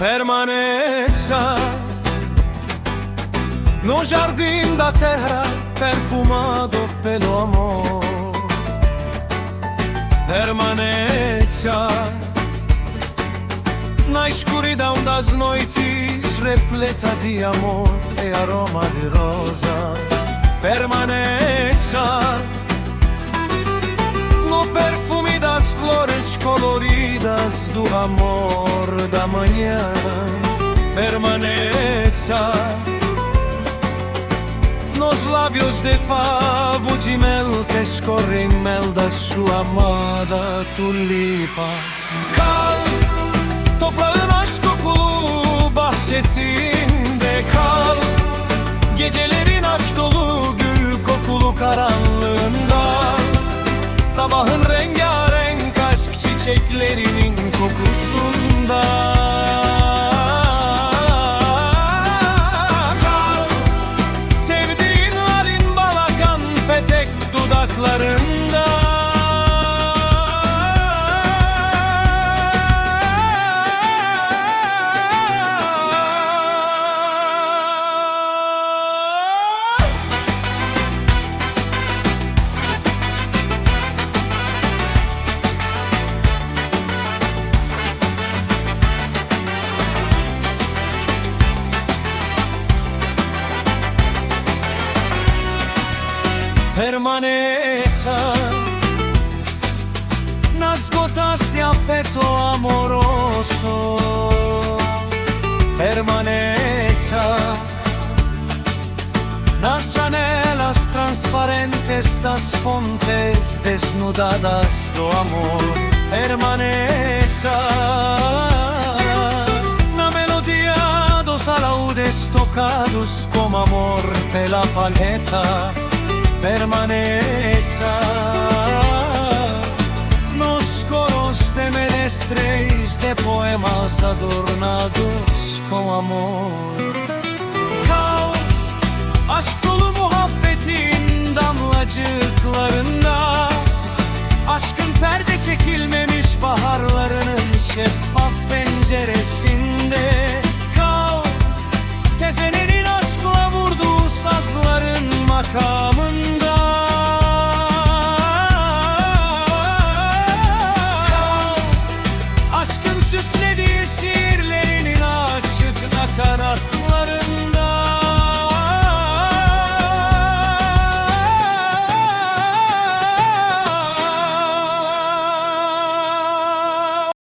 permanenza no jardim da terra perfumado pelo amor. Permanenza na escuridão das noites repleta de amor e aroma de rosa. Permanenza no perfume das flores coloridas do amor da manhã permaneça nos lábios de favo de mel que escorrem mel da sua amada tulipa. Kal, toprağın aşk kokulu bahçesinde kal. Gecelerin aşk dolu gül kokulu karanlığında. Sabahın aşk çiçeklerinin kokusunda. Kal, Sevdiğin halin balakan petek dudaklarında permanenza nas gotas de afecto amoroso permanenza nas janelas transparentes das fontes desnudadas do amor permanenza na melodia dos alaúdes tocados como amor pela palheta permaneça nos coros de menestreis de poemas adornados com amor.